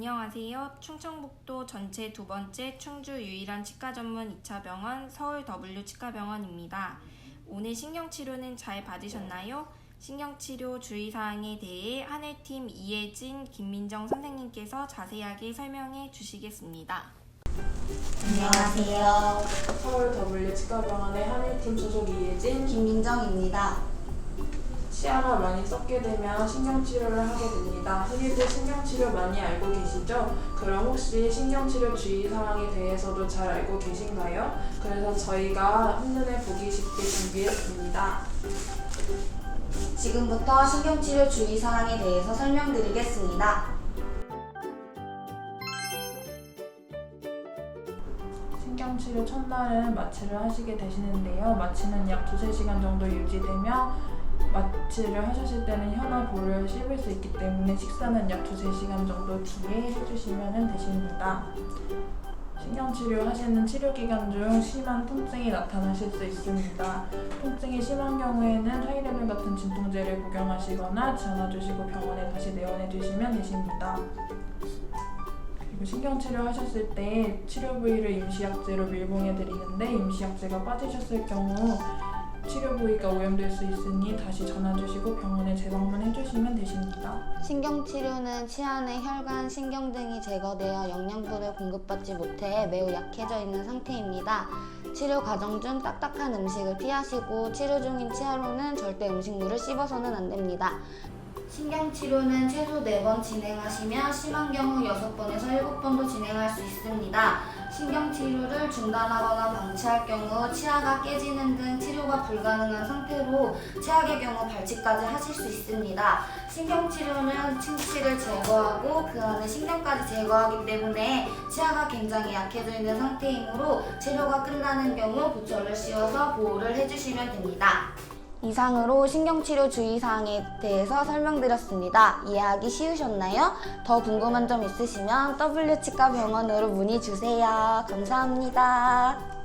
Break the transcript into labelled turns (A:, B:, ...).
A: 안녕하세요. 충청북도 전체 두 번째 충주 유일한 치과 전문 2차 병원 서울 W 치과병원입니다. 오늘 신경치료는 잘 받으셨나요? 신경치료 주의사항에 대해 하늘팀 이혜진, 김민정 선생님께서 자세하게 설명해 주시겠습니다.
B: 안녕하세요.
C: 서울 W 치과병원의 한일팀 소속 이혜진
B: 김민정입니다.
C: 치아가 많이 썩게 되면 신경치료를 하게 됩니다. 흔히들 신경치료 많이 알고 계시죠? 그럼 혹시 신경치료 주의사항에 대해서도 잘 알고 계신가요? 그래서 저희가 한눈에 보기 쉽게 준비했습니다.
B: 지금부터 신경치료 주의사항에 대해서 설명드리겠습니다.
C: 신경치료 첫날은 마취를 하시게 되시는데요. 마취는 약 두세 시간 정도 유지되며 마취를 하셨을 때는 혀나 볼을 씹을 수 있기 때문에 식사는 약 두세 시간 정도 뒤에 해주시면 되십니다. 신경치료 하시는 치료 기간 중 심한 통증이 나타나실 수 있습니다. 통증이 심한 경우에는 하이레벨 같은 진통제를 복용하시거나 지원해주시고 병원에 다시 내원해 주시면 되십니다. 그리고 신경치료 하셨을 때 치료 부위를 임시약제로 밀봉해 드리는데 임시약제가 빠지셨을 경우 치료 부위가 오염될 수 있으니 다시 전화 주시고 병원에 재방문해 주시면 되십니다.
B: 신경치료는 내 혈관, 신경 등이 제거되어 영양분을 공급받지 못해 매우 약해져 있는 상태입니다. 치료 과정 중 딱딱한 음식을 피하시고 치료 중인 치아로는 절대 음식물을 씹어서는 안 됩니다. 신경치료는 최소 4번 진행하시며 심한 경우 6번에서 7번도 진행할 수 있습니다. 신경치료를 중단하거나 방치할 경우 치아가 깨지는 등 치료가 불가능한 상태로 최악의 경우 발치까지 하실 수 있습니다. 신경치료는 침치를 제거하고 그 안에 신경까지 제거하기 때문에 치아가 굉장히 약해져 있는 상태이므로 치료가 끝나는 경우 보철을 씌워서 보호를 해주시면 됩니다. 이상으로 신경치료 주의사항에 대해서 설명드렸습니다. 이해하기 쉬우셨나요? 더 궁금한 점 있으시면 W치과 병원으로 문의 주세요. 감사합니다.